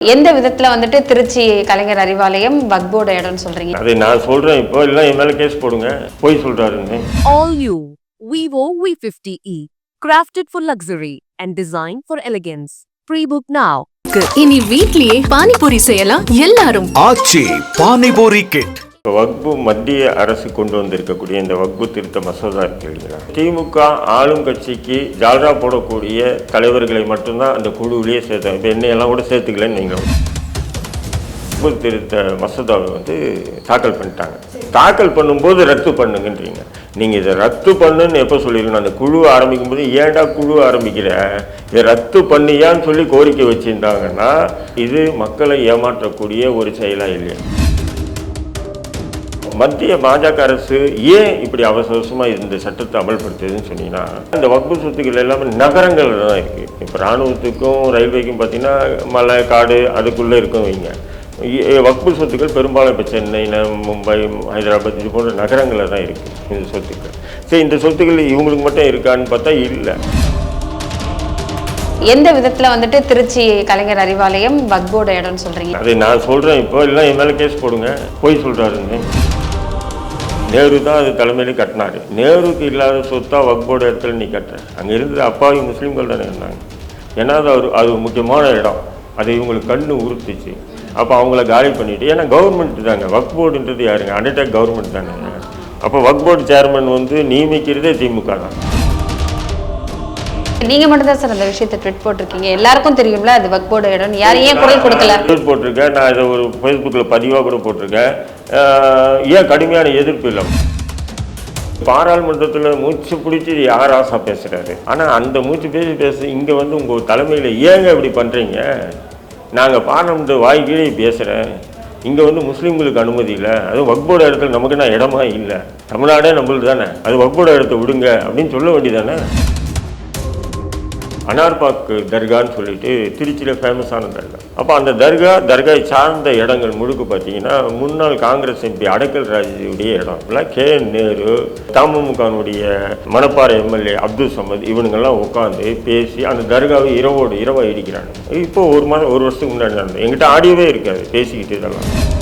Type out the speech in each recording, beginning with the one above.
எந்த விதத்துல வந்துட்டு திருச்சி கலைஞர் அறிவாலயம் வக்போர்டு இடம்னு சொல்றீங்க? அதை நான் சொல்றேன். இப்போ இல்லை என் மேல கேஸ் போடுங்க. போய் சொல்றாருன்னு. All new Vivo V50e. Crafted for luxury and designed for elegance. Pre-book now. இனி வீட்லயே பானிபூரி செய்யலாம். எல்லாரும். ஆச்சி பானிபூரி கிட் இப்போ வக்பு மத்திய அரசு கொண்டு வந்திருக்கக்கூடிய இந்த வக்பு திருத்த மசோதா இருக்கு இல்லைங்களா? திமுக ஆளும் கட்சிக்கு ஜால்ரா போடக்கூடிய தலைவர்களை மட்டும்தான் அந்த குழுவிலேயே சேர்த்தாங்க இப்போ என்னையெல்லாம் கூட சேர்த்துக்கலன்னு நீங்கள் வக்பு திருத்த மசோதாவை வந்து தாக்கல் பண்ணிட்டாங்க. தாக்கல் பண்ணும்போது ரத்து பண்ணுங்கன்றீங்க. நீங்கள் இதை ரத்து பண்ணுன்னு எப்போ சொல்லிருக்கணும் அந்த குழு ஆரம்பிக்கும் போது ஏன்டா குழு ஆரம்பிக்கிற? இதை ரத்து பண்ணியான்னு சொல்லி கோரிக்கை வச்சுருந்தாங்கன்னா இது மக்களை ஏமாற்றக்கூடிய ஒரு செயலாக இல்லையா? மத்திய பாஜக அரசு ஏன் இப்படி அவசர அவசரமாக இந்த சட்டத்தை அமல்படுத்துதுன்னு சொன்னீங்கன்னா இந்த வக்பு சொத்துக்கள் எல்லாமே நகரங்கள்ல தான் இருக்குது இப்போ இராணுவத்துக்கும் ரயில்வேக்கும் பார்த்தீங்கன்னா மலை காடு அதுக்குள்ளே இருக்கும் வைங்க. வக்பு சொத்துக்கள் பெரும்பாலும் இப்போ சென்னை மும்பை ஹைதராபாத் இது போன்ற நகரங்களில் தான் இருக்குது இந்த சொத்துக்கள். சரி இந்த சொத்துக்கள் இவங்களுக்கு மட்டும் இருக்கான்னு பார்த்தா இல்லை. எந்த விதத்துல வந்துட்டு திருச்சி கலைஞர் அறிவாலயம் வக்போர்டு இடம்னு சொல்றீங்க? அதை நான் சொல்கிறேன் இப்போ இல்லை என் மேலே கேஸ் போடுங்க. போய் சொல்கிறாருன்னு நேரு தான் அது தலைமையிலே கட்டினாரு. நேருக்கு இல்லாத சொத்தாக வக்போர்டு இடத்துல நீ கட்டுற. அங்கே இருந்தது அப்பாவி முஸ்லீம்கள் தானே இருந்தாங்க. ஏன்னா அது ஒரு அது முக்கியமான இடம். அது இவங்களுக்கு கண்ணு உறுத்துச்சு. அப்போ அவங்கள காலி பண்ணிவிட்டு ஏன்னா கவர்மெண்ட் தாங்க. வக் போர்டுன்றது யாருங்க? அண்டர்டேக் கவர்மெண்ட் தானே. அப்போ வக் போர்டு சேர்மன் வந்து நியமிக்கிறதே திமுக தான். நீங்க மட்டும் தான் சார் அந்த விஷயத்தை ட்விட் போட்டிருக்கீங்க. எல்லாருக்கும் தெரியும்ல அது வக்போர்டு இடம். யாரும் ஏன் குரல் கொடுக்கல? நியூஸ் போட்டிருக்கேன். நான் இதை ஒரு ஃபேஸ்புக்கில் பதிவாக கூட போட்டிருக்கேன். ஏன் கடுமையான எதிர்ப்பு இல்லை பாராளுமன்றத்தில் மூச்சு பிடிச்சி யார் ஆசா பேசுகிறாரு ஆனால் அந்த மூச்சு பேசி பேச இங்கே வந்து உங்கள் தலைமையில் ஏங்க இப்படி பண்ணுறீங்க நாங்கள் பாராளுமன்ற வாய்க்கீழே பேசுகிறேன் இங்கே வந்து முஸ்லீம்களுக்கு அனுமதி இல்லை. அதுவும் வக்போட இடத்துல நமக்கு நான் இடமா இல்லை. தமிழ்நாடே நம்மளுது தானே. அது வக்போட இடத்த விடுங்க அப்படின்னு சொல்ல வேண்டியதானே அனார்பாக்கு தர்கான்னு சொல்லிட்டு திருச்சியில் ஃபேமஸான தர்கா. அப்போ அந்த தர்கா தர்காவை சார்ந்த இடங்கள் முழுக்க பார்த்தீங்கன்னா முன்னாள் காங்கிரஸ் எம்பி அடக்கல் ராஜுடைய இடம். இல்லை கே. என். நேரு தமுமுகனுடைய மணப்பாறை எம்எல்ஏ அப்துல் சமத் இவனுங்கெல்லாம் உட்காந்து பேசி அந்த தர்காவை இரவோடு இரவாக இடிக்கிறாங்க. இப்போ ஒரு மாதம் ஒரு வருஷத்துக்கு முன்னாடி நடந்தது. எங்கிட்ட ஆடியோவே இருக்காது பேசிக்கிட்டு இதெல்லாம்.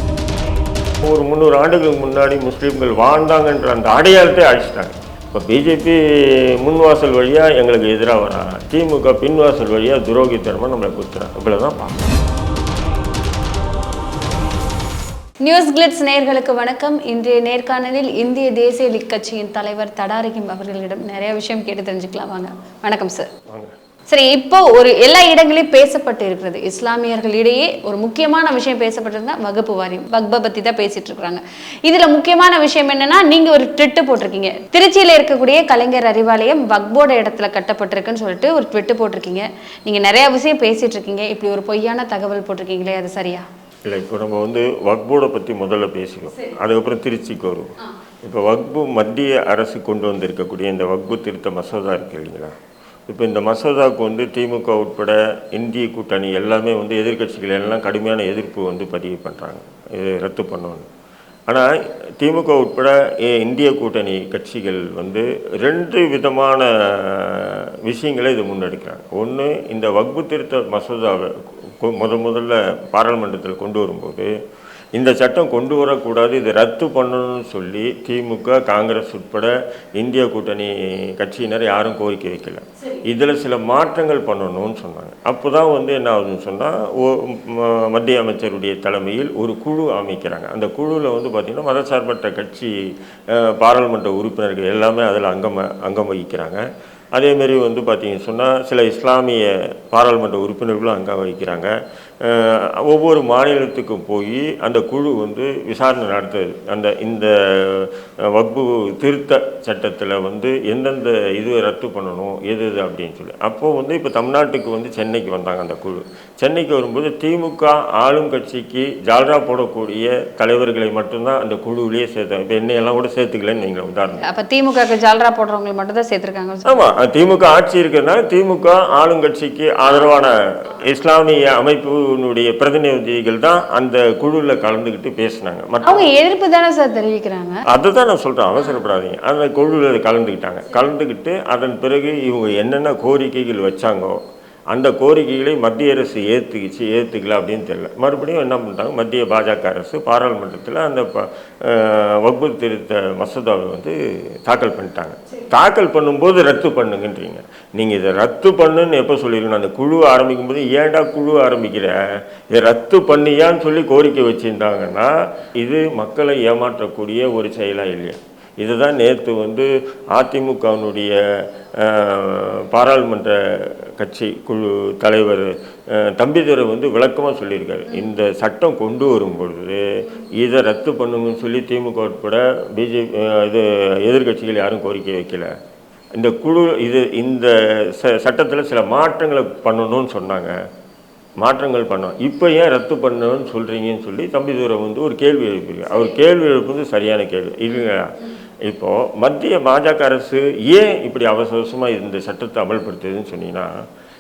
ஒரு முந்நூறு ஆண்டுகளுக்கு முன்னாடி முஸ்லீம்கள் வாழ்ந்தாங்கன்ற அந்த அடையாளத்தை அழிச்சிட்டாங்க. இப்போ பிஜேபி முன்வாசல் வழியாக எங்களுக்கு எதிராக வராங்க திமுக பின்வாசல் வழியாக துரோகித்தனமாக நம்மளை குத்துறாங்க இப்படி தான் பார்க்கணும் நியூஸ் கிளிட்ஸ் நேயர்களுக்கு வணக்கம். இன்றைய நேர்காணலில் இந்திய தேசிய லீக் கட்சியின் தலைவர் தடாரிகிம் அவர்களிடம் நிறைய விஷயம் கேட்டு தெரிஞ்சுக்கலாம். வாங்க. வணக்கம் சார். வாங்க. சரி இப்போ ஒரு எல்லா இடங்களையும் பேசப்பட்டு இருக்கிறது இஸ்லாமியர்களிடையே ஒரு முக்கியமான விஷயம் பேசப்பட்டிருந்தா வகுப்பு வாரியம் வக்ப பத்தி தான் பேசிட்டு இருக்காங்க இதுல முக்கியமான விஷயம் என்னன்னா நீங்க ஒரு ட்விட்டு போட்டிருக்கீங்க. திருச்சியில இருக்கக்கூடிய கலைஞர் அறிவாலயம் வக்போட இடத்துல கட்டப்பட்டிருக்குன்னு சொல்லிட்டு ஒரு ட்விட்டு போட்டிருக்கீங்க. நீங்க நிறைய விஷயம் பேசிட்டு இருக்கீங்க இப்படி ஒரு பொய்யான தகவல் போட்டிருக்கீங்களே அது சரியா? இல்லை இப்போ நம்ம வந்து வக்போர்டை பற்றி முதல்ல பேசிக்குவோம் அதுக்கப்புறம் திருச்சிக்கு வருவோம். இப்போ வக்பு மத்திய அரசு கொண்டு வந்திருக்கக்கூடிய இந்த வக்பு திருத்த மசோதா இருக்கு இல்லைங்களா? இப்போ இந்த மசோதாவுக்கு வந்து திமுக உட்பட இந்திய கூட்டணி எல்லாமே வந்து எதிர்க்கட்சிகள் எல்லாம் கடுமையான எதிர்ப்பு வந்து பதிவு பண்ணுறாங்க இது ரத்து பண்ணணும். ஆனால் திமுக உட்பட இந்திய கூட்டணி கட்சிகள் வந்து ரெண்டு விதமான விஷயங்களை இது முன்னெடுக்கிறாங்க. ஒன்று இந்த வகுப்பு திருத்த மசோதாவை கொ- முத முதல்ல பாராளுமன்றத்தில் கொண்டு வரும்போது இந்த சட்டம் கொண்டு வரக்கூடாது இதை ரத்து பண்ணணும்னு சொல்லி திமுக காங்கிரஸ் உட்பட இந்திய கூட்டணி கட்சியினர் யாரும் கோரிக்கை வைக்கல. இதில் சில மாற்றங்கள் பண்ணணும்னு சொன்னாங்க. அப்போ தான் வந்து என்ன ஆகுதுன்னு சொன்னால் மத்திய அமைச்சருடைய தலைமையில் ஒரு குழு அமைக்கிறாங்க. அந்த குழுவில் வந்து பார்த்திங்கன்னா மதசார்பற்ற கட்சி பாராளுமன்ற உறுப்பினர்கள் எல்லாமே அதில் அங்கம் அங்கம் வகிக்கிறாங்க. அதேமாரி வந்து பார்த்தீங்கன்னு சொன்னால் சில இஸ்லாமிய பாராளுமன்ற உறுப்பினர்களும் அங்கம் வகிக்கிறாங்க. ஒவ்வொரு மாநிலத்துக்கும் போய் அந்த குழு வந்து விசாரணை நடத்துது. அந்த இந்த வக்பு திருத்த சட்டத்தில் வந்து எந்தெந்த இது ரத்து பண்ணணும் எது எது அப்படின்னு சொல்லி. அப்போது வந்து இப்போ தமிழ்நாட்டுக்கு வந்து சென்னைக்கு வந்தாங்க அந்த குழு. சென்னைக்கு வரும்போது திமுக ஆளும் கட்சிக்கு ஜால்ரா போடக்கூடிய தலைவர்களை மட்டும்தான் அந்த குழுவிலேயே சேர்த்தாங்க. இப்போ என்னையெல்லாம் கூட சேர்த்துக்கலன்னு நீங்கள் உதாரணம் அப்ப திமுக ஜால்ரா போடுறவங்களை மட்டும் தான் சேர்த்திருக்காங்க ஆமா திமுக ஆட்சி இருக்கிறதுனால திமுக ஆளுங்கட்சிக்கு ஆதரவான இஸ்லாமிய அமைப்பினுடைய பிரதிநிதிகள் தான் அந்த குழுவில் கலந்துக்கிட்டு பேசினாங்க. அவங்க எதிர்ப்பு தானே சார் தெரிவிக்கிறாங்க? அதுதான் நான் சொல்கிறேன் அவசரப்படாதீங்க. அந்த குழுவில் கலந்துக்கிட்டாங்க. கலந்துக்கிட்டு அதன் பிறகு இவங்க என்னென்ன கோரிக்கைகள் வச்சாங்கோ அந்த கோரிக்கைகளை மத்திய அரசு ஏற்றுக்கிச்சு ஏற்றுக்கல அப்படின்னு தெரியல. மறுபடியும் என்ன பண்ணிட்டாங்க? மத்திய பாஜக அரசு பாராளுமன்றத்தில் அந்த ப- திருத்த மசோதாவை வந்து தாக்கல் பண்ணிட்டாங்க. தாக்கல் பண்ணும்போது ரத்து பண்ணுங்கன்றீங்க. நீங்கள் இதை ரத்து பண்ணுன்னு எப்போ சொல்லிடணும் அந்த குழு ஆரம்பிக்கும் போது ஏன்டா குழு ஆரம்பிக்கிற? இதை ரத்து பண்ணியான்னு சொல்லி கோரிக்கை வச்சுருந்தாங்கன்னா இது மக்களை ஏமாற்றக்கூடிய ஒரு செயலாக இல்லையா? இதுதான் நேற்று வந்து அதிமுகவினுடைய பாராளுமன்ற கட்சி குழு தலைவர் தம்பிதுரை வந்து விளக்கமாக சொல்லியிருக்காரு. இந்த சட்டம் கொண்டு வரும் பொழுது இதை ரத்து பண்ணுங்கன்னு சொல்லி திமுக உட்பட பிஜேபி இது எதிர்க்கட்சிகள் யாரும் கோரிக்கை வைக்கல. இந்த குழு இது இந்த ச சட்டத்தில் சில மாற்றங்களை பண்ணணும்னு சொன்னாங்க. மாற்றங்கள் பண்ணோம் இப்போ ஏன் ரத்து பண்ணணும்னு சொல்கிறீங்கன்னு சொல்லி தம்பிதுரை வந்து ஒரு கேள்வி எழுப்பியிருக்காரு அவர் கேள்வி எழுப்புறது சரியான கேள்வி. இல்லைங்களா? இப்போது மத்திய பாஜக அரசு ஏன் இப்படி அவசர அவசரமாக இந்த சட்டத்தை அமல்படுத்துதுன்னு சொன்னீங்கன்னா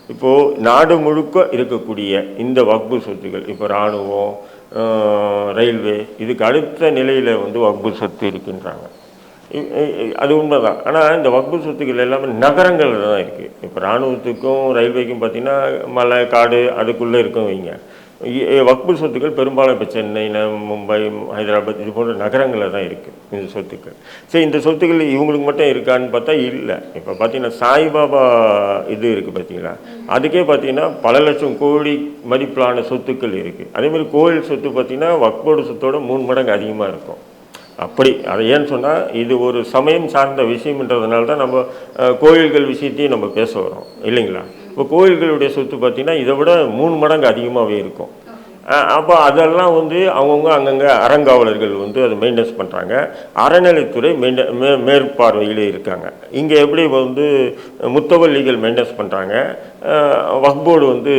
இப்போது நாடு முழுக்க இருக்கக்கூடிய இந்த வக்பு சொத்துக்கள் இப்போ இராணுவம் ரயில்வே இதுக்கு அடுத்த நிலையில் வந்து வக்பு சொத்து இருக்கின்றாங்க. அது உண்மைதான். ஆனால் இந்த வக்பு சொத்துக்கள் எல்லாமே நகரங்களில் தான் இருக்குது இப்போ இராணுவத்துக்கும் ரயில்வேக்கும் பார்த்திங்கன்னா மலை காடு அதுக்குள்ளே இருக்கும் வைங்க வக்பு சொத்துக்கள் பெரும்பாலும் இப்போ சென்னை மும்பை ஹைதராபாத் இது போன்ற நகரங்களில் தான் இருக்குது இந்த சொத்துக்கள். சரி இந்த சொத்துக்கள் இவங்களுக்கு மட்டும் இருக்கான்னு பார்த்தா இல்லை. இப்போ பார்த்தீங்கன்னா சாய்பாபா இது இருக்குது பார்த்தீங்களா அதுக்கே பார்த்தீங்கன்னா பல லட்சம் கோடி மதிப்பிலான சொத்துக்கள் இருக்குது அதேமாதிரி கோயில் சொத்து பார்த்திங்கன்னா வக்போடு சொத்தோட மூணு மடங்கு அதிகமாக இருக்கும். அப்படி அதை ஏன்னு சொன்னால் இது ஒரு சமயம் சார்ந்த விஷயம்ன்றதுனால தான் நம்ம கோயில்கள் விஷயத்தையும் நம்ம பேச வரோம் இல்லைங்களா? இப்போ கோயில்களுடைய சொத்து பார்த்திங்கன்னா இதை விட மூணு மடங்கு அதிகமாகவே இருக்கும். அப்போ அதெல்லாம் வந்து அவங்கவுங்க அங்கங்கே அறங்காவலர்கள் வந்து அதை மெயின்டைன்ஸ் பண்ணுறாங்க அறநிலைத்துறை மெயின்ட மே மேற்பார்வையில் இருக்காங்க. இங்கே எப்படி வந்து முத்தவல்லிகள் மெயின்டைன்ஸ் பண்ணுறாங்க வக்போர்டு வந்து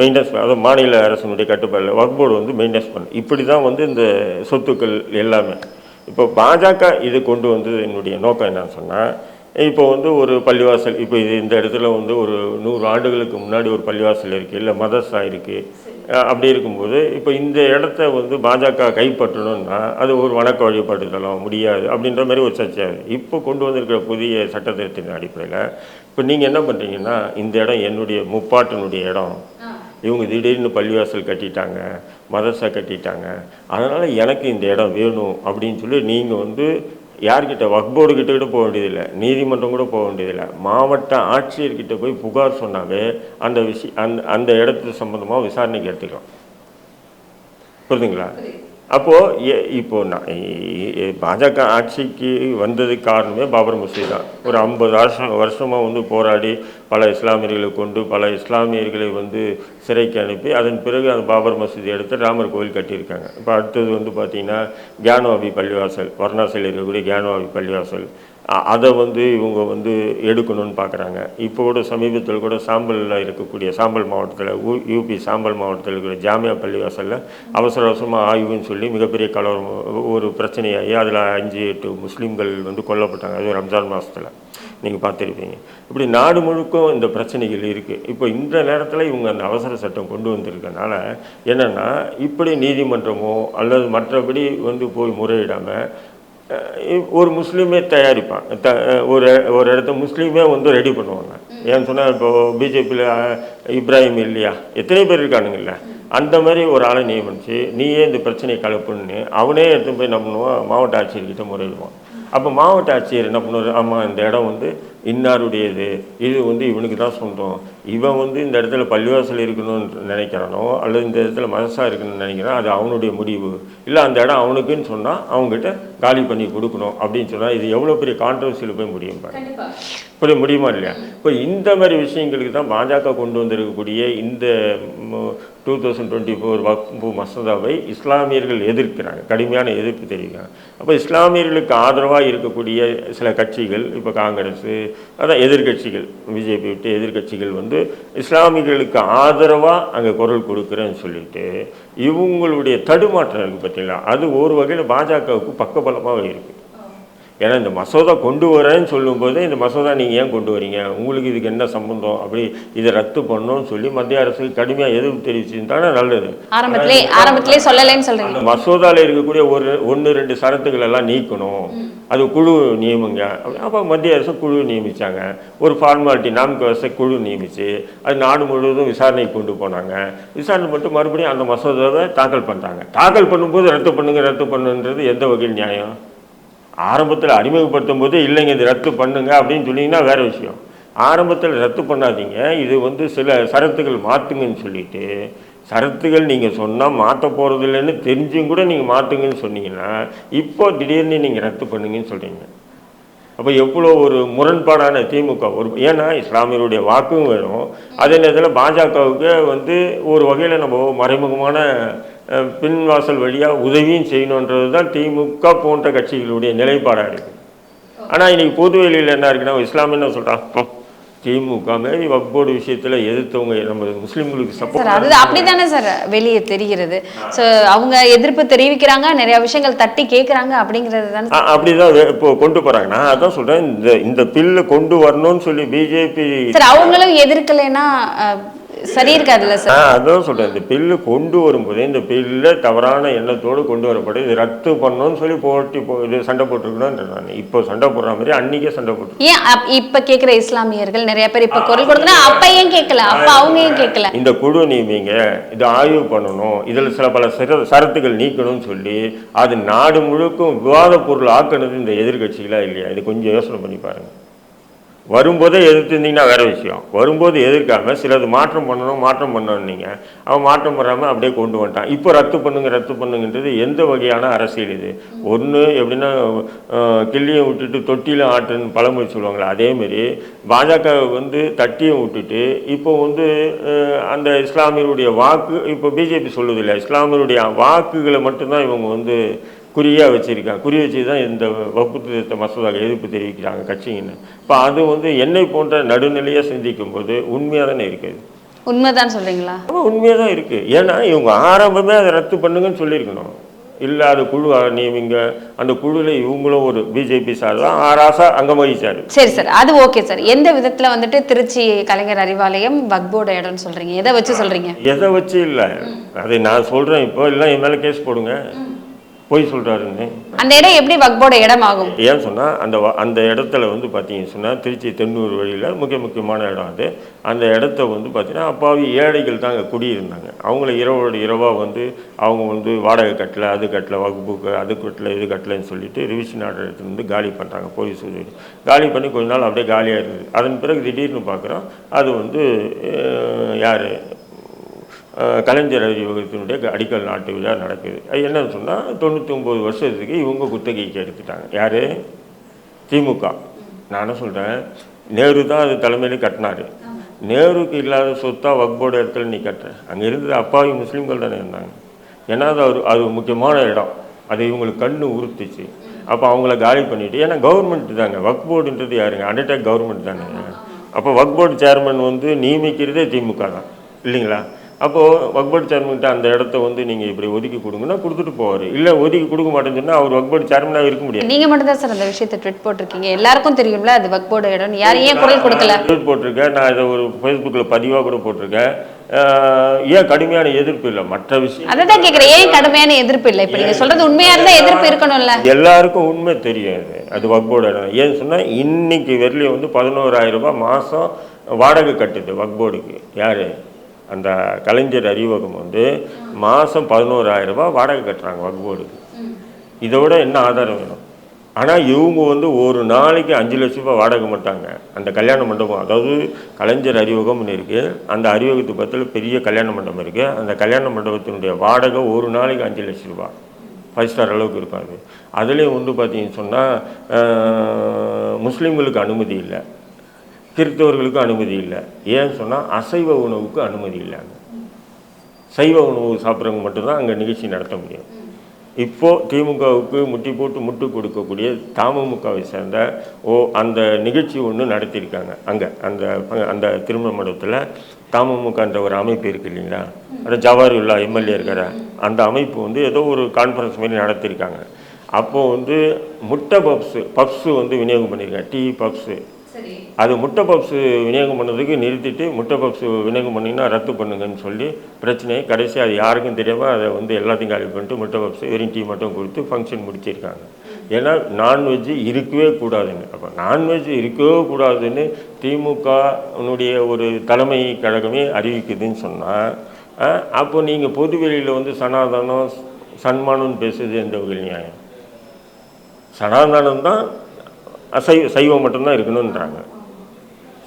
மெயின்டைன்ஸ் அதாவது மாநில அரசினுடைய கட்டுப்பாடில் வக்போர்டு வந்து மெயின்டைன்ஸ் பண்ணு. இப்படி தான் வந்து இந்த சொத்துக்கள் எல்லாமே. இப்போ பாஜக இது கொண்டு வந்தது என்னுடைய நோக்கம் என்னன்னு சொன்னால் இப்போ வந்து ஒரு பள்ளிவாசல் இப்போ இது இந்த இடத்துல வந்து ஒரு நூறு ஆண்டுகளுக்கு முன்னாடி ஒரு பள்ளிவாசல் இருக்குது இல்லை மதர்சா இருக்குது அப்படி இருக்கும்போது இப்போ இந்த இடத்த வந்து பாஜக கைப்பற்றணும்னா அது ஒரு வணக்க வழிபாட்டு தலம் முடியாது அப்படின்ற மாதிரி ஒரு சர்ச்சையாகுது இப்போ கொண்டு வந்திருக்கிற புதிய சட்டத்திட்டத்தின் அடிப்படையில் இப்போ நீங்கள் என்ன பண்ணுறீங்கன்னா இந்த இடம் என்னுடைய முப்பாட்டினுடைய இடம். இவங்க திடீர்னு பள்ளிவாசல் கட்டிட்டாங்க மதரசா கட்டிட்டாங்க. அதனால் எனக்கு இந்த இடம் வேணும் அப்படின்னு சொல்லி நீங்கள் வந்து யார்கிட்ட வக்போர்டு கிட்ட கூட போக வேண்டியதில்லை. நீதிமன்றம் கூட போக வேண்டியதில்லை. மாவட்ட ஆட்சியர்கிட்ட போய் புகார் சொன்னாவே அந்த விஷயம் அந்த அந்த இடத்து சம்மந்தமாக விசாரணைக்கு எடுத்துக்கலாம். புரியுதுங்களா? அப்போது இப்போ நான் பாஜக ஆட்சிக்கு வந்ததுக்கு காரணமே பாபர் மசூதி தான். ஒரு ஐம்பது வருஷம் வருஷமாக வந்து போராடி பல இஸ்லாமியர்களை கொண்டு பல இஸ்லாமியர்களை வந்து சிறைக்கு அனுப்பி அதன் பிறகு அந்த பாபர் மசூதி எடுத்து ராமர் கோவில் கட்டியிருக்காங்க. இப்போ அடுத்தது வந்து பார்த்திங்கன்னா கியானவாபி பள்ளிவாசல் வாரணாசியில் இருக்கக்கூடிய கியானவாபி பள்ளிவாசல். அதை வந்து இவங்க வந்து எடுக்கணும்னு பார்க்குறாங்க. இப்போ கூட சமீபத்தில் கூட சாம்பலில் இருக்கக்கூடிய சாம்பல் மாவட்டத்தில் யூபி சாம்பல் மாவட்டத்தில் இருக்கிற ஜாமியா பள்ளிவாசலில் அவசர அவசரமாக ஆய்வுன்னு சொல்லி மிகப்பெரிய கலவரம் ஒரு பிரச்சனையாகி அதில் அஞ்சு எட்டு முஸ்லீம்கள் வந்து கொல்லப்பட்டாங்க. அது ரம்ஜான் மாதத்தில் நீங்கள் பார்த்துருப்பீங்க. இப்படி நாடு முழுக்கும் இந்த பிரச்சனைகள் இருக்குது இப்போ இந்த நேரத்தில் இவங்க அந்த அவசர சட்டம் கொண்டு வந்திருக்கனால என்னென்னா இப்படி நீதிமன்றமோ அல்லது மற்றபடி வந்து போய் முறையிடாமல் ஒரு முஸ்லீமே தயாரிப்பான் த ஒரு ஒரு இடத்த முஸ்லீமே வந்து ரெடி பண்ணுவாங்க. ஏன்னு சொன்னால் இப்போ பிஜேபியில் இப்ராஹிம் இல்லையா? எத்தனை பேர் இருக்கானுங்கல்ல? அந்த மாதிரி ஒரு ஆளை நியமிச்சு நீயே இந்த பிரச்சனையை கலப்புன்னு அவனே எடுத்து போய் நம்ம மாவட்ட ஆட்சியர்கிட்ட முறையிடுவான். அப்போ மாவட்ட ஆட்சியர் என்ன பண்ணுவார்? ஆமாம் இந்த இடம் வந்து இன்னாருடையது. இது வந்து இவனுக்கு தான் சொந்தம். இவன் வந்து இந்த இடத்துல பள்ளிவாசல் இருக்கணும்னு நினைக்கிறானோ அல்லது இந்த இடத்துல மனசா இருக்கணும்னு நினைக்கிறான் அது அவனுடைய முடிவு. இல்லை அந்த இடம் அவனுக்குன்னு சொன்னால் அவங்ககிட்ட காலி பண்ணி கொடுக்கணும் அப்படின்னு சொன்னால் இது எவ்வளோ பெரிய கான்ட்ரவர்சியில் போய் முடியும் புரிய முடியுமா இல்லையா? இப்போ இந்த மாதிரி விஷயங்களுக்கு தான் பாஜக கொண்டு வந்திருக்கக்கூடிய இந்த டூ தௌசண்ட் டுவெண்ட்டி ஃபோர் வக்பு மசோதாவை இஸ்லாமியர்கள் எதிர்க்கிறாங்க. கடுமையான எதிர்ப்பு தெரிவிக்கிறாங்க. அப்போ இஸ்லாமியர்களுக்கு ஆதரவாக இருக்கக்கூடிய சில கட்சிகள் இப்போ காங்கிரஸ் அதான் எதிர்கட்சிகள் பிஜேபி விட்டு எதிர்க்கட்சிகள் வந்து இஸ்லாமிகளுக்கு ஆதரவாக அங்கே குரல் கொடுக்குறேன்னு சொல்லிட்டு இவங்களுடைய தடுமாற்றம் இருக்குது பார்த்தீங்களா அது ஒரு வகையில் பாஜகவுக்கு பக்கபலமாக இருக்குது ஏன்னா இந்த மசோதா கொண்டு வரேன்னு சொல்லும்போது இந்த மசோதா நீங்கள் ஏன் கொண்டு வரீங்க? உங்களுக்கு இதுக்கு என்ன சம்பந்தம்? அப்படி இதை ரத்து பண்ணணும்னு சொல்லி மத்திய அரசு கடுமையாக எதிர்ப்பு தெரிவிச்சுட்டானா நல்லது. ஆரம்பத்திலே ஆரம்பத்திலே சொல்லலைன்னு சொல்றீங்க. அந்த மசோதாவில் இருக்கக்கூடிய ஒரு ஒன்று ரெண்டு சரத்துக்கள் எல்லாம் நீக்கணும். அது குழு நியமிங்க. அப்போ மத்திய அரசு குழு நியமிச்சாங்க. ஒரு ஃபார்மாலிட்டி நாமக்கு வச குழு நியமிச்சு அது நாடு முழுவதும் விசாரணை கொண்டு போனாங்க. விசாரணை பண்ணிட்டு மறுபடியும் அந்த மசோதாவை தாக்கல் பண்ணிட்டாங்க. தாக்கல் பண்ணும்போது ரத்து பண்ணுங்க ரத்து பண்ணுன்றது எந்த வகையில் நியாயம்? ஆரம்பத்தில் அறிமுகப்படுத்தும் போது இல்லைங்க இது ரத்து பண்ணுங்க அப்படின்னு சொன்னீங்கன்னா வேற விஷயம். ஆரம்பத்தில் ரத்து பண்ணாதீங்க. இது வந்து சில சரத்துகள் மாற்றுங்கன்னு சொல்லிட்டு சரத்துகள் நீங்கள் சொன்னால் மாற்ற போகிறது இல்லைன்னு தெரிஞ்சும் கூட நீங்கள் மாற்றுங்கன்னு சொன்னீங்கன்னா இப்போ திடீர்னு நீங்கள் ரத்து பண்ணுங்கன்னு சொல்கிறீங்க அப்போ எவ்வளோ ஒரு முரண்பாடான திமுக. ஒரு ஏன்னா இஸ்லாமியருடைய வாக்கும் வேணும் அதே நேரத்தில் பாஜகவுக்கு வந்து ஒரு வகையில் நம்ம மறைமுகமான பின்வாசல் வழியாக உதவியும் செய்யணுன்றது தான் திமுக போன்ற கட்சிகளுடைய நிலைப்பாடாக இருக்குது ஆனால் இன்னைக்கு பொதுவெளியில் என்ன இருக்குன்னா இஸ்லாம் என்ன சொல்கிறான் திமுக மாரி வக்போர்டு விஷயத்தில் எதிர்த்தவங்க நம்ம முஸ்லீம்களுக்கு சப்போர்ட் அது அப்படித்தானே சார் வெளியே தெரிகிறது. ஸோ அவங்க எதிர்ப்பு தெரிவிக்கிறாங்க நிறைய விஷயங்கள் தட்டி கேட்குறாங்க அப்படிங்கிறது தானே அ- அப்படிதான் வே- இப்போ கொண்டு போறாங்க. நான் அதான் சொல்றேன் இந்த இந்த பில்லை கொண்டு வரணும்னு சொல்லி பிஜேபி சார் அவங்களும் எதிர்க்கலைன்னா சரி? இருக்காதுல்ல சார் அதான் சொல்றேன். இந்த பில்லு கொண்டு வரும்போது இந்த பில்லை தவறான எண்ணத்தோடு கொண்டு வரப்படும் இது ரத்து பண்ணணும்னு சொல்லி போட்டி போ இது சண்டை போட்டுருக்கணும்ன்ற நான் இப்போ சண்டை போடுற மாதிரி அன்னைக்கே சண்டை போட்டு ஏன் அப்- இப்ப கேக்குற இஸ்லாமியர்கள் நிறைய பேர் இப்ப குரல் கொடுக்கணும் அப்ப ஏன் கேட்கல அப்ப அவங்க ஏன் கேட்கல இந்த குழு நீங்க இதை ஆய்வு பண்ணணும் இதில் சில பல சிற சரத்துகள் நீக்கணும்னு சொல்லி அது நாடு முழுக்கும் விவாத பொருள் ஆக்குனது இந்த எதிர்க்கட்சிகளா இல்லையா? இது கொஞ்சம் யோசனை பண்ணி பாருங்க. வரும்போதே எதிர்த்திருந்தீங்கன்னா வேற விஷயம். வரும்போது எதிர்க்காமல் சிலது மாற்றம் பண்ணணும் மாற்றம் பண்ணணுன்னீங்க. அவன் மாற்றம் பண்ணாமல் அப்படியே கொண்டு வந்துட்டான். இப்போ ரத்து பண்ணுங்க ரத்து பண்ணுங்கன்றது எந்த வகையான அரசியல் இது? ஒன்று எப்படின்னா கிள்ளியை விட்டுட்டு தொட்டியில் ஆட்டுன்னு பழமொழி சொல்லுவாங்களே அதேமாரி பாஜக வந்து தட்டியை விட்டுட்டு இப்போ வந்து அந்த இஸ்லாமியருடைய வாக்கு இப்போ பிஜேபி சொல்லுது இஸ்லாமியருடைய வாக்குகளை மட்டும்தான் இவங்க வந்து குறியாக வச்சிருக்காங்க. குறி வச்சு தான் இந்த வகுப்பு திருத்த மசோதாக்கு எதிர்ப்பு தெரிவிக்கிறாங்க கட்சிங்கன்னு இப்போ அது வந்து என்னை போன்ற நடுநிலையாக சிந்திக்கும் போது உண்மையாக தானே இருக்குது உண்மைதான் சொல்றீங்களா? ஆமாம் உண்மையாக தான் இருக்குது ஏன்னா இவங்க ஆரம்பமே அதை ரத்து பண்ணுங்கன்னு சொல்லியிருக்கணும். இல்லை அது குழு நியமிங்க அந்த குழுவில் இவங்களும் ஒரு பிஜேபி சார் தான். ஆராசா அங்கம் வகிச்சாரு சரி. சார் அது ஓகே சார். எந்த விதத்துல வந்துட்டு திருச்சி கலைஞர் அறிவாலயம் வக்போர்டு இடம்னு சொல்றீங்க? எதை வச்சு சொல்றீங்க? எதை வச்சு இல்லை. அதை நான் சொல்கிறேன் இப்போ. இல்லை என் மேலே கேஸ் போடுங்க. பொய் சொல்கிறாருன்னு அந்த இடம் எப்படி வக்போர்டு இடம் ஆகும் ஏன் சொன்னால் அந்த அந்த இடத்துல வந்து பார்த்தீங்கன்னு சொன்னால் திருச்சி தென்னூர் வழியில் முக்கிய முக்கியமான இடம் அது. அந்த இடத்த வந்து பார்த்தீங்கன்னா அப்பாவி ஏழைகள் தான் அங்கே குடியிருந்தாங்க. அவங்கள இரவோட இரவாக வந்து அவங்க வந்து வாடகை கட்டல அது கட்டல வகுப்புக்கு அது கட்டல இது கட்டலன்னு சொல்லிட்டு ரிவிஷன் ஆர்டர் எடுத்துட்டு வந்து காலி பண்ணுறாங்க போலீஸ் உதவி. காலி பண்ணி கொஞ்ச நாள் அப்படியே காலியாக இருந்தது அதன் பிறகு திடீர்னு பார்க்குறோம் அது வந்து யார்? கலைஞர் அறிவகத்தினுடைய அடிக்கல் நாட்டு விழா நடக்குது. அது என்னன்னு சொன்னால் தொண்ணூற்றி ஒம்பது வருஷத்துக்கு இவங்க குத்தகைக்கு எடுத்துட்டாங்க யார்? திமுக. நான் என்ன சொல்கிறேன் நேரு தான் அது தலைமையில் கட்டினாரு. நேருக்கு இல்லாத சொத்தாக வக்போர்டு இடத்துல நீ கட்டுற. அங்கே இருந்தது அப்பாவி முஸ்லீம்கள் தானே இருந்தாங்க. ஏன்னா அது ஒரு அது முக்கியமான இடம். அது இவங்களுக்கு கண்ணு உறுத்துச்சு. அப்போ அவங்கள காலி பண்ணிவிட்டு ஏன்னா கவர்மெண்ட் தாங்க. வக் போர்டுன்றது யாருங்க? அண்டர்டேக் கவர்மெண்ட் தானே. அப்போ வக் போர்டு சேர்மன் வந்து நியமிக்கிறதே திமுக தான். இல்லைங்களா? அப்போது வக்போர்டு சேர்மன்கிட்ட அந்த இடத்த வந்து நீங்கள் இப்படி ஒதுக்கி கொடுங்கன்னா கொடுத்துட்டு போவார். இல்லை ஒதுக்கி கொடுக்க மாட்டேன்னு சொன்னால் அவர் வக்போர்டு சேர்மனாக இருக்க முடியாது. நீங்க மட்டும் தான் சார் அந்த விஷயத்தை ட்விட் போட்டிருக்கீங்க. எல்லாருக்கும் தெரியும்ல அது வக்போர்டு இடம் யாரும் ஏன் குரல் கொடுக்கல? ட்வீட் போட்டிருக்கேன். நான் இதை ஒரு ஃபேஸ்புக்கில் பதிவாக கூட போட்டிருக்கேன். ஏன் கடுமையான எதிர்ப்பு இல்லை? மற்ற விஷயம் அதை தான் கேட்குறேன் ஏன் கடுமையான எதிர்ப்பு இல்லை? இப்போ நீங்க சொல்றது உண்மையா இருந்தா எதிர்ப்பு இருக்கணும்ல. எல்லாருக்கும் உண்மை தெரியும் அது அது வக்போர்டு இடம். ஏன்னு சொன்னால் இன்னைக்கு வரலையும் வந்து பதினோராயிரம் ரூபாய் மாதம் வாடகை கட்டுது வக்போர்டுக்கு யார்? அந்த கலைஞர் அறிவகம் வந்து மாதம் பதினோராயிரம் ரூபாய் வாடகை கட்டுறாங்க வக்போர்டுக்கு இதோட என்ன ஆதாரம் வேணும்? ஆனால் இவங்க வந்து ஒரு நாளைக்கு அஞ்சு லட்ச ரூபாய் வாடகை மாட்டாங்க அந்த கல்யாண மண்டபம் அதாவது கலைஞர் அறிவகம்னு இருக்குது அந்த அறிவகத்து பக்கத்தில் பெரிய கல்யாண மண்டபம் இருக்குது அந்த கல்யாண மண்டபத்தினுடைய வாடகை ஒரு நாளைக்கு அஞ்சு லட்ச ரூபா. ஃபைவ் ஸ்டார் அளவுக்கு இருக்காது அதுலேயும் வந்து பார்த்தீங்கன்னு சொன்னால் முஸ்லீம்களுக்கு அனுமதி இல்லை. கிறிஸ்தவர்களுக்கு அனுமதி இல்லை. ஏன்னு சொன்னால் அசைவ உணவுக்கு அனுமதி இல்லைங்க. சைவ உணவு சாப்பிட்றவங்க மட்டும்தான் அங்கே நிகழ்ச்சி நடத்த முடியும். இப்போ திமுகவுக்கு முட்டி போட்டு முட்டு கொடுக்கக்கூடிய தமுமுகவை சேர்ந்த ஓ அந்த நிகழ்ச்சி ஒன்று நடத்தியிருக்காங்க. அங்கே அந்த அந்த திருமண மண்டபத்தில் தமுமுகன்ற ஒரு அமைப்பு இருக்கு இல்லைங்களா? அந்த ஜவாஹர்லா எம்எல்ஏ இருக்கிற அந்த அமைப்பு வந்து ஏதோ ஒரு கான்ஃபரன்ஸ் மாதிரி நடத்தியிருக்காங்க. அப்போது வந்து முட்டை பப்ஸு பப்ஸு வந்து விநியோகம் பண்ணியிருக்காங்க. Tea puffs. அது முட்டை பப்ஸு விநியோகம் பண்ணதுக்கு நிறுத்திட்டு முட்டை பப்ஸு விநியோகம் பண்ணிங்கன்னா ரத்து பண்ணுங்கன்னு சொல்லி பிரச்சனையை கடைசி அது யாருக்கும் தெரியாமல் அதை வந்து எல்லாத்தையும் காலி பண்ணிட்டு முட்டை பப்ஸு வெறும் டீ மட்டும் கொடுத்து ஃபங்க்ஷன் முடிச்சிருக்காங்க. ஏன்னா நான்வெஜ்ஜு இருக்கவே கூடாதுன்னு. அப்போ நான்வெஜ் இருக்கவே கூடாதுன்னு திமுகனுடைய ஒரு தலைமை கழகமே அறிவிக்குதுன்னு சொன்னால் அப்போ நீங்கள் பொது வெளியில் வந்து சனாதனம் சன்மானம்னு பேசுது எந்த வகையில் நியாயம்? சனாதனம் தான் அசைவ சைவம் மட்டும்தான் இருக்கணுன்றாங்க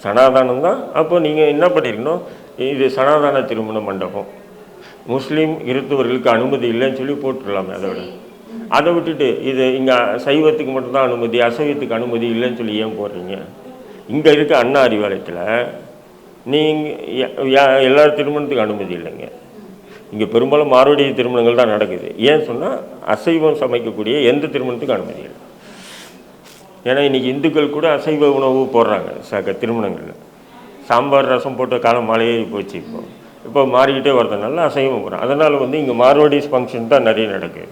சனாதானம் தான் அப்போ நீங்கள் என்ன பண்ணியிருக்கணும் இது சனாதான திருமண மண்டபம். முஸ்லீம் கிறிஸ்தவர்களுக்கு அனுமதி இல்லைன்னு சொல்லி போட்டுடலாமே அதை விட. அதை விட்டுட்டு இது இங்கே சைவத்துக்கு மட்டும்தான் அனுமதி அசைவத்துக்கு அனுமதி இல்லைன்னு சொல்லி ஏன் போடுறீங்க? இங்கே இருக்க அண்ணா அறிவாலயத்தில் நீங்கள் எல்லா திருமணத்துக்கும் அனுமதி இல்லைங்க. இங்கே பெரும்பாலும் மாறுடைய திருமணங்கள் தான் நடக்குது. ஏன் சொன்னால் அசைவம் சமைக்கக்கூடிய எந்த திருமணத்துக்கும் அனுமதி இல்லை. ஏன்னா இன்றைக்கி இந்துக்கள் கூட அசைவ உணவு போடுறாங்க. ச திருமணங்களில். சாம்பார் ரசம் போட்ட காலம் மாலையே போச்சு இப்போ. இப்போ மாறிக்கிட்டே வரதுனால அசைவம் போகிறோம் அதனால் வந்து இங்கே மார்வடிஸ் ஃபங்க்ஷன் தான் நிறைய நடக்குது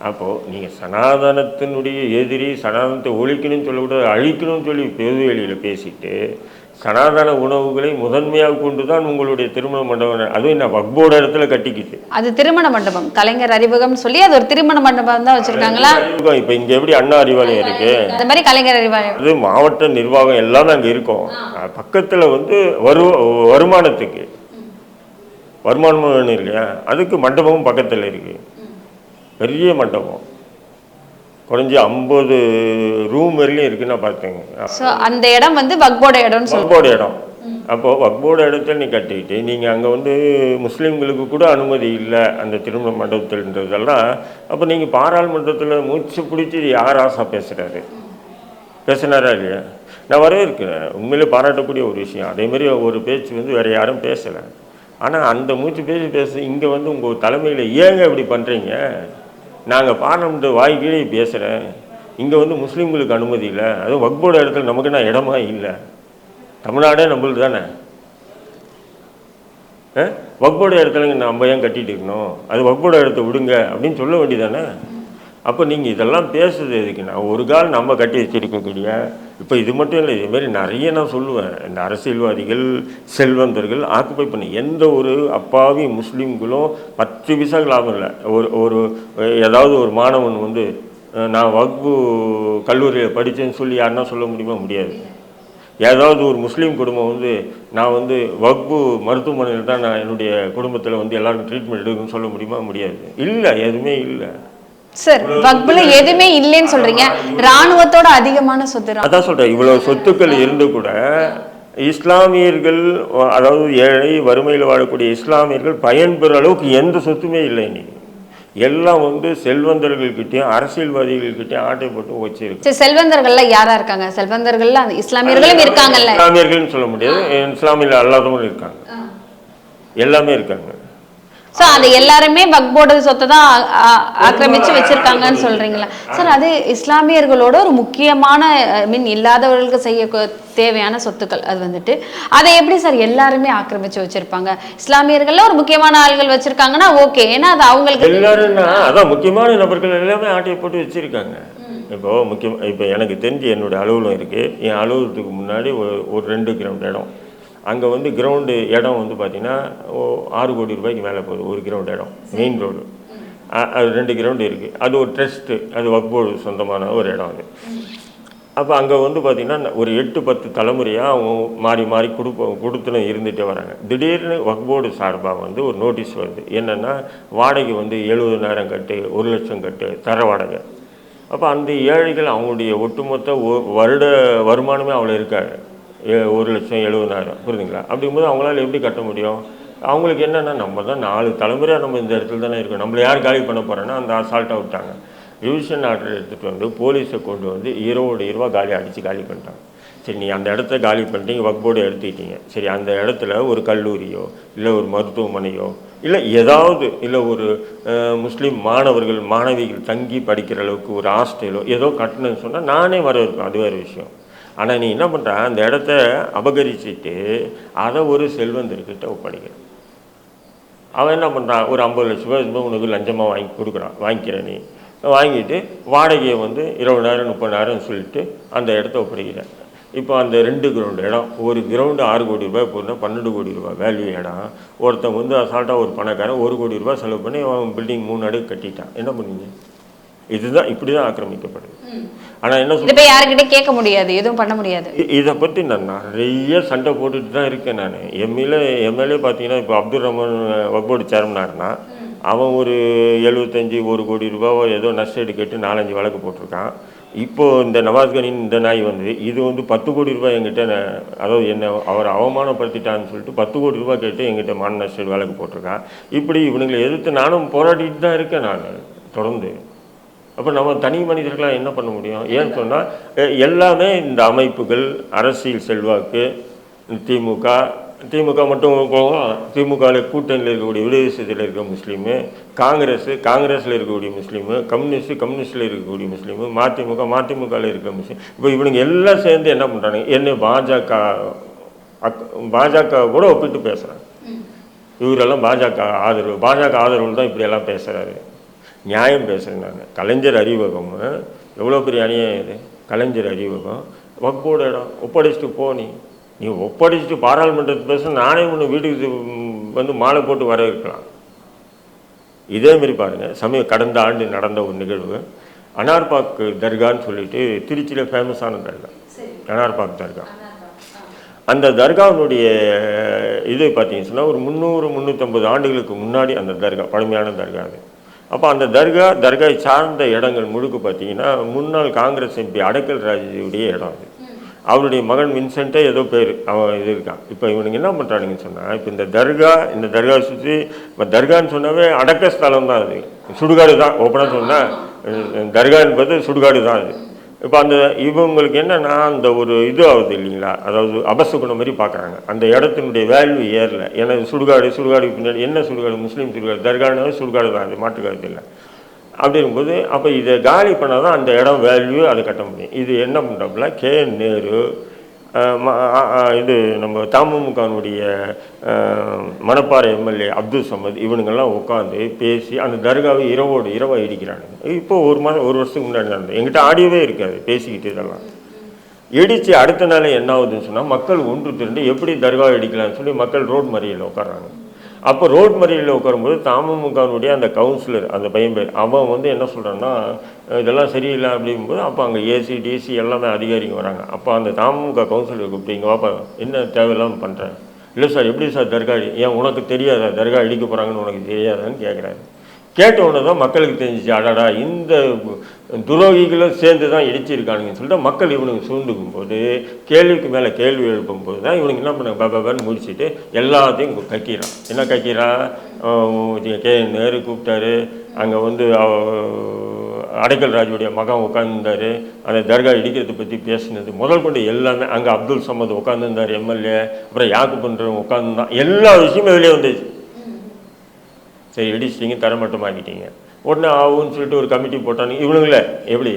அப்போது நீங்கள் சனாதனத்தினுடைய எதிரி சனாதனத்தை ஒழிக்கணும்னு சொல்லக்கூடாது அழிக்கணும்னு சொல்லி பெருவெளியில் பேசிட்டு சனாதன உணவுகளை முதன்மையாக கொண்டு தான் உங்களுடைய திருமண மண்டபம் அதுவும் என்ன வக்போட இடத்துல கட்டிக்கிட்டு. அது திருமண மண்டபம். கலைஞர் அறிமுகம் சொல்லி அது ஒரு திருமண மண்டபம் தான் வச்சிருக்காங்களா? இப்போ இங்கே எப்படி அண்ணா அறிவாலயம் இருக்குது அந்த மாதிரி கலைஞர் அறிவாலயம். அது மாவட்ட நிர்வாகம் எல்லாமே அங்கே இருக்கும். பக்கத்தில் வந்து வரு வருமானத்துக்கு. வருமானம் இல்லையா அதுக்கு மண்டபமும் பக்கத்தில் இருக்கு. பெரிய மண்டபம். குறைஞ்சி ஐம்பது ரூம் வரையிலும் இருக்குன்னா பார்த்தேங்க. ஸோ அந்த இடம் வந்து வக்போட இடம்னு சொல்லுவோம் வக்போட இடம். அப்போது வக்போட இடத்துல நீ கட்டிக்கிட்டு நீங்கள் அங்கே வந்து முஸ்லீம்களுக்கு கூட அனுமதி இல்லை அந்த திருமண மண்டபத்தில்ன்றதெல்லாம் அப்போ நீங்கள் பாராளுமன்றத்தில் மூச்சு பிடிச்சி யார் ஆசா பேசுகிறாரு பேசினாரா இல்லையா? நான் வரவேற்கிறேன். உண்மையிலே பாராட்டக்கூடிய ஒரு விஷயம். அதேமாரி ஒரு பேச்சு வந்து வேறு யாரும் பேசலை. ஆனால் அந்த மூச்சு பேசி பேச இங்கே வந்து உங்கள் தலைமையில் ஏங்க இப்படி பண்ணுறீங்க நாங்கள் பாராளுமன்ற வாய் கீழே பேசுகிறேன் இங்கே வந்து முஸ்லீம்களுக்கு அனுமதி இல்லை. அதுவும் வக்போட இடத்துல நமக்கு நான் இடமா இல்லை? தமிழ்நாடே நம்மளுக்கு தானே? வக்போட இடத்துல நம்ம ஏன் கட்டிட்டு இருக்கணும்? அது வக்போட இடத்த விடுங்க அப்படின்னு சொல்ல வேண்டியதானே அப்போ நீங்கள் இதெல்லாம் பேசுறது நான் ஒரு கால் நம்ம கட்டி வச்சிருக்கக்கூடிய இப்போ இது மட்டும் இல்லை இதுமாரி நிறைய நான் சொல்லுவேன். இந்த அரசியல்வாதிகள் செல்வந்தர்கள் ஆக்குப்பை பண்ணி எந்த ஒரு அப்பாவி முஸ்லீம்களும் பத்து விசா லாபம் இல்லை. ஒரு ஒரு ஏதாவது ஒரு மாணவன் வந்து நான் வகுப்பு கல்லூரியில் படித்தேன்னு சொல்லி யாருன்னா சொல்ல முடியுமா? முடியாது. ஏதாவது ஒரு முஸ்லீம் குடும்பம் வந்து நான் வந்து வகுப்பு மருத்துவமனையில் தான் நான் என்னுடைய குடும்பத்தில் வந்து எல்லாருக்கும் ட்ரீட்மெண்ட் எடுக்குன்னு சொல்ல முடியுமா? முடியாது. இல்லை எதுவுமே இல்லை. சார் வக்புல எதுவுமே இல்லைன்னு சொல்றீங்க. ராணுவத்தோட அதிகமான சொத்து அதான் சொல்கிறேன் இவ்வளோ சொத்துக்கள் இருந்து கூட இஸ்லாமியர்கள் அதாவது ஏழை வறுமையில் வாழக்கூடிய இஸ்லாமியர்கள் பயன்பெற அளவுக்கு எந்த சொத்துமே இல்லை இன்னைக்கு எல்லாம் வந்து செல்வந்தர்கள்கிட்டயும் அரசியல்வாதிகள்கிட்டயும் ஆட்டை போட்டு வச்சிருக்கு சரி செல்வந்தர்கள்ல யாரா இருக்காங்க? செல்வந்தர்கள்ல அந்த இஸ்லாமியர்களும் இருக்காங்கல்ல. இஸ்லாமியர்கள்னு சொல்ல முடியாது. இஸ்லாமியில் அல்லாதவங்களும் இருக்காங்க. எல்லாமே இருக்காங்க. சோ அது எல்லாருமே வக்போட சொத்தை தான் ஆ- ஆக்கிரமிச்சு வச்சிருக்காங்கன்னு சொல்றீங்களா? சார் அது இஸ்லாமியர்களோட ஒரு முக்கியமான மீன் இல்லாதவர்களுக்கு செய்ய தேவையான சொத்துக்கள் அது வந்துட்டு. அதை எப்படி சார் எல்லாருமே ஆக்கிரமிச்சு வச்சிருப்பாங்க? இஸ்லாமியர்கள்ல ஒரு முக்கியமான ஆள்கள் வச்சிருக்காங்கன்னா ஓகே. ஏன்னா அது அவங்களுக்கு அதான் முக்கியமான நபர்கள் எல்லாமே ஆட்டையை போட்டு வச்சிருக்காங்க. இப்போ முக்கியம் இப்போ எனக்கு தெரிஞ்சு என்னுடைய அலுவலகம் இருக்குது என் அலுவலகத்துக்கு முன்னாடி ஒரு ஒரு ரெண்டு கிரௌண்ட் இடம். அங்கே வந்து கிரவுண்டு இடம் வந்து பார்த்தீங்கன்னா ஓ- ஆறு கோடி ரூபாய்க்கு மேலே போகுது ஒரு கிரவுண்ட் இடம் மெயின் ரோடு அது ரெண்டு கிரவுண்டு இருக்குது அது ஒரு ட்ரஸ்ட்டு அது வக்போர்டு சொந்தமான ஒரு இடம் அது. அப்போ அங்கே வந்து பார்த்திங்கன்னா ஒரு எட்டு பத்து தலைமுறையாக அவங்க மாறி மாறி கொடுப்ப கொடுத்துன்னு இருந்துகிட்டே வராங்க. திடீர்னு வக்போர்டு சார்பாக வந்து ஒரு நோட்டீஸ் வருது. என்னென்னா வாடகை வந்து எழுபதாயிரம் கட்டு ஒரு லட்சம் கட்டு தர வாடகை. அப்போ அந்த ஏழைகள் அவங்களுடைய ஒட்டுமொத்த வருட வருமானமே அவ்வளோ இருக்காது. ஒரு லட்சம் எழுபதாயிரம் புரியுதுங்களா? அப்படிங்கும்போது அவங்களால எப்படி கட்ட முடியும்? அவங்களுக்கு என்னென்னா நம்ம தான் நாலு தலைமுறையாக நம்ம இந்த இடத்துல தானே இருக்கோம். நம்மளை யார் காலி பண்ண போகிறோன்னா அந்த அசால்ட்டாக விட்டாங்க ரிவிஷன் ஆர்டர் எடுத்துகிட்டு வந்து போலீஸை கொண்டு வந்து இருபது ரூபா காலி அடித்து காலி பண்ணிட்டாங்க. சரி நீ அந்த இடத்த காலி பண்ணிட்டீங்க வக்போர்டு எடுத்துக்கிட்டீங்க. சரி அந்த இடத்துல ஒரு கல்லூரியோ இல்லை ஒரு மருத்துவமனையோ இல்லை ஏதாவது இல்லை ஒரு முஸ்லீம் மாணவர்கள் மாணவிகள் தங்கி படிக்கிற அளவுக்கு ஒரு ஹாஸ்டலோ ஏதோ கட்டணும்னு சொன்னால் நானே வரவேற்பேன். அது வேறு விஷயம். ஆனால் நீ என்ன பண்ணுற அந்த இடத்த அபகரிச்சுட்டு அதை ஒரு செல்வந்தர்கிட்ட ஒப்படைக்கிற அவன் என்ன பண்ணுறான் ஒரு ஐம்பது லட்ச ரூபாய் இருந்தால் உனக்கு லஞ்சமாக வாங்கி கொடுக்குறான். வாங்கிக்கிற நீ. வாங்கிட்டு வாடகையை வந்து இருபது நேரம் முப்பது நேரம் சொல்லிட்டு அந்த இடத்த ஒப்படைக்கிறேன் இப்போ அந்த ரெண்டு கிரவுண்டு இடம் ஒரு கிரவுண்டு ஆறு கோடி ரூபாய் போனால் பன்னெண்டு கோடி ரூபாய் வேல்யூ இடம். ஒருத்தன் வந்து அசால்ட்டாக ஒரு பணக்காரன் ஒரு கோடி ரூபாய் செலவு பண்ணி அவன் பில்டிங் மூணு அடுக்கு கட்டிட்டான். என்ன பண்ணுவீங்க? இதுதான் இப்படி தான் ஆக்கிரமிக்கப்படுது ஆனால் என்ன சொல்ல யாருக்கிட்ட கேட்க முடியாது எதுவும் பண்ண முடியாது. இதை பற்றி நான் நிறைய சண்டை போட்டுட்டு தான் இருக்கேன் நான். எம்எல்ஏ எம்எல்ஏ பார்த்தீங்கன்னா இப்போ அப்துல் ரஹ்மான் வக்போர்டு சேர்மனாருன்னா அவன் ஒரு எழுபத்தஞ்சி ஒரு கோடி ரூபாவோ ஏதோ நஷ்டஈடு கேட்டு நாலஞ்சு வழக்கு போட்டிருக்கான். இப்போ இந்த நவாஸ்கனின் இந்த நாய் வந்து இது வந்து பத்து கோடி ரூபாய் எங்கிட்ட அதாவது என்ன அவர் அவமானப்படுத்திட்டான்னு சொல்லிட்டு பத்து கோடி ரூபாய் கேட்டு எங்கிட்ட மான நஷ்டஈடு வழக்கு போட்டிருக்கான். இப்படி இவனுங்களை எதிர்த்து நானும் போராடிட்டு தான் இருக்கேன் நான் தொடர்ந்து. அப்போ நம்ம தனி மனிதர்களாக என்ன பண்ண முடியும்? ஏன்னு சொன்னால் எல்லாமே இந்த அமைப்புகள் அரசியல் செல்வாக்கு திமுக திமுக மட்டும் போகும் திமுகவில் கூட்டணியில் இருக்கக்கூடிய விடுதேசத்தில் இருக்க முஸ்லீமு காங்கிரஸ் காங்கிரஸில் இருக்கக்கூடிய முஸ்லீமு கம்யூனிஸ்ட் கம்யூனிஸ்டில் இருக்கக்கூடிய முஸ்லீமு மதிமுக மதிமுகவில் இருக்க முஸ்லீம். இப்போ இவனுங்க எல்லாம் சேர்ந்து என்ன பண்ணுறாங்க என்ன பாஜக அக் பாஜக கூட ஒப்பிட்டு பேசுகிறாங்க இவரெல்லாம் பாஜக ஆதரவு பாஜக ஆதரவு தான் இப்படியெல்லாம் பேசுகிறாரு நியாயம் பேசுகிறேன் நான். கலைஞர் அறிவகம் எவ்வளோ பெரிய அநியாயம் இது? கலைஞர் அறிவகம் வக்கோட இடம். ஒப்படைச்சிட்டு போ நீ. நீ ஒப்படைச்சிட்டு பாராளுமன்றத்து பேச நானே ஒன்று வீட்டுக்கு வந்து மாலை போட்டு வர இருக்கலாம். இதேமாரி பாருங்கள் சமய கடந்த ஆண்டு நடந்த ஒரு நிகழ்வு. அனார்பாக் தர்கான்னு சொல்லிட்டு திருச்சியில் ஃபேமஸான தர்கா. அனார்பாக் தர்கா. அந்த தர்காவினுடைய இது பார்த்தீங்கன்னு சொன்னால் ஒரு முந்நூறு முந்நூற்றம்பது ஆண்டுகளுக்கு முன்னாடி அந்த தர்கா பழமையான தர்கா அது. அப்போ அந்த தர்கா தர்காவை சார்ந்த இடங்கள் முழுக்க பார்த்தீங்கன்னா முன்னாள் காங்கிரஸ் எம்பி அடக்கல் ராஜுடைய இடம் அது. அவருடைய மகன் வின்சென்ட்டே ஏதோ பேர் அவன் இது இருக்கான். இப்போ இவனுங்க என்ன பண்ணுறானுங்கன்னு சொன்னால் இப்போ இந்த தர்கா இந்த தர்கா சுற்றி இப்போ தர்கான்னு சொன்னாவே அடக்க ஸ்தலம் தான் அது. சுடுகாடு தான் ஓப்பனாக சொன்னால் தர்கா என்பது சுடுகாடு தான் அது. இப்போ அந்த இவங்களுக்கு என்னன்னா அந்த ஒரு இது ஆகுது இல்லைங்களா? அதாவது அபசகுணம் மாதிரி பார்க்குறாங்க. அந்த இடத்தினுடைய வேல்யூ ஏறல. ஏன்னா சுடுகாடு சுடுகாடு பின்னாடி என்ன சுடுகாடு? முஸ்லீம் சுடுகாடு. தர்கானாவே சுடுகாடு தான். அது மாட்டுக்காடு இல்லை. அப்படிங்கும்போது அப்போ இதை காலி பண்ணால் தான் அந்த இடம் வேல்யூ அதை கட்ட முடியும். இது என்ன பண்ணுறோம்னா கே நேரு இது நம்ம தமுமுகனுடைய மணப்பாறை எம்எல்ஏ அப்துல் சமத் இவனுங்கெல்லாம் உட்காந்து பேசி அந்த தர்காவை இரவோடு இரவாக இடிக்கிறானுங்க இப்போ ஒரு மாதம் ஒரு வருஷத்துக்கு முன்னாடி நடந்தது. எங்கிட்ட ஆடியோவே இருக்காது பேசிக்கிட்டு இதெல்லாம். இடித்து அடுத்த நாள் என்ன ஆகுதுன்னு சொன்னால் மக்கள் ஒன்று திரண்டு எப்படி தர்கா இடிக்கலாம்னு சொல்லி மக்கள் ரோட் மறியலில் உட்கார்றாங்க அப்போ ரோட் மறியலில் உட்காரும்போது தாமமுகானுடைய அந்த கவுன்சிலர் அந்த பையன் பேர் அவன் வந்து என்ன சொல்கிறான்னா இதெல்லாம் சரியில்லை அப்படிங்கும்போது அப்போ அங்கே ஏசி டிசி எல்லாமே அதிகாரிங்க வராங்க. அப்போ அந்த தாமுக கவுன்சிலர் கூப்பிட்டு இங்கே வாப்பா என்ன தேவையில்லாமல் பண்ணுறேன் இல்லை சார் எப்படி சார் தர்கா ஏன் உனக்கு தெரியாதா? தர்கா இடிக்க போகிறாங்கன்னு உனக்கு தெரியாதான்னு கேட்குறாரு கேட்ட உடனே தான் மக்களுக்கு தெரிஞ்சிச்சு அடாடா இந்த துரோகிகளும் சேர்ந்து தான் இடிச்சிருக்கானுங்கன்னு சொல்லிட்டு மக்கள் இவனுக்கு சூழ்ந்துக்கும் போது கேள்விக்கு மேலே கேள்வி எழுப்பும் போது தான் இவனுக்கு என்ன பண்ண பாபான்னு முடிச்சுட்டு எல்லாத்தையும் கக்கிறான் என்ன கக்கிறான் கே நேரு கூப்பிட்டாரு. அங்கே வந்து அவ- அடைக்கல் ராஜுடைய மகன் உட்காந்துருந்தாரு அந்த தர்கா இடிக்கிறதை பற்றி பேசினது. முதல் கொண்டு எல்லாமே அங்கே அப்துல் சமத் உட்காந்துருந்தார் எம்எல்ஏ. அப்புறம் யாக்கு பண்ணுறவங்க உட்காந்துருந்தான் எல்லா விஷயமும் வெளியே வந்துச்சு. சரி இடிச்சிட்டிங்க தரமட்டமாக்கிட்டீங்க. உடனே ஆகும்னு சொல்லிட்டு ஒரு கமிட்டி போட்டானுங்க. இவனுங்களே எப்படி?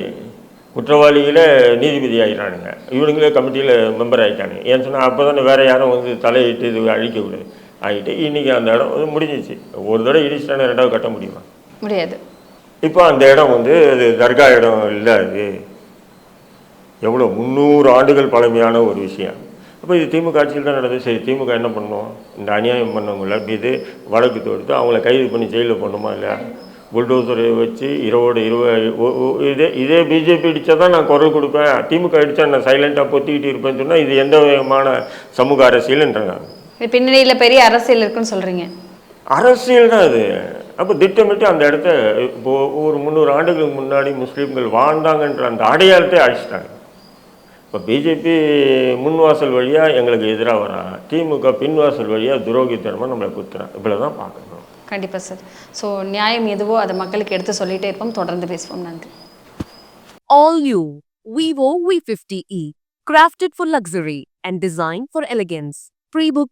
குற்றவாளிகளே நீதிபதி ஆகிட்டானுங்க இவனுங்களே கமிட்டியில் மெம்பர் ஆகிட்டானுங்க ஏன்னு சொன்னால் அப்போ தானே வேறு யாரும் வந்து தலையிட்டு இது அழிக்கக்கூடாது ஆகிட்டு இன்றைக்கி அந்த இடம் வந்து முடிஞ்சிச்சு. ஒரு தடவை இடிச்சிட்டானே ரெண்டாவது கட்ட முடியுமா? முடியாது. இப்போ அந்த இடம் வந்து அது தர்கா இடம் இல்லை அது எவ்வளோ முந்நூறு ஆண்டுகள் பழமையான ஒரு விஷயம். அப்போ இது திமுக ஆட்சியில் தான் நடந்தது. சரி திமுக என்ன பண்ணோம்? இந்த அநியாயம் பண்ணவங்கள மீது வழக்கு தொடுத்து அவங்கள கைது பண்ணி ஜெயிலில் போடணுமா இல்லையா? புல்டோசரை வச்சு இரவோடு இரவு இதே இதே பிஜேபி அடித்தா தான் நான் குரல் கொடுப்பேன். திமுக அடித்தா நான் சைலண்ட்டாக பொத்திக்கிட்டு இருப்பேன்னு சொன்னால் இது எந்த விதமான சமூக அரசியல்ன்றாங்க? பின்னணியில பெரிய அரசியல் இருக்குன்னு சொல்றீங்க. அரசியல் தான் அது அப்போ திட்டமிட்டு அந்த இடத்த இப்போ ஒரு முந்நூறு ஆண்டுகளுக்கு முன்னாடி முஸ்லீம்கள் வாழ்ந்தாங்கன்ற அந்த அடையாளத்தை அழிச்சிட்டாங்க. இப்போ பிஜேபி முன்வாசல் வழியாக எங்களுக்கு எதிராக வரான் திமுக பின்வாசல் வழியாக துரோகித்தனமாக நம்மளை குத்துறான் இப்படி தான் பார்க்கணும். கண்டிப்பா சார். ஸோ நியாயம் எதுவோ அதை மக்களுக்கு எடுத்து சொல்லிட்டே இருப்போம். தொடர்ந்து பேசுவோம். நன்றி. All new Vivo V50e. Crafted for luxury and designed for elegance. Pre-book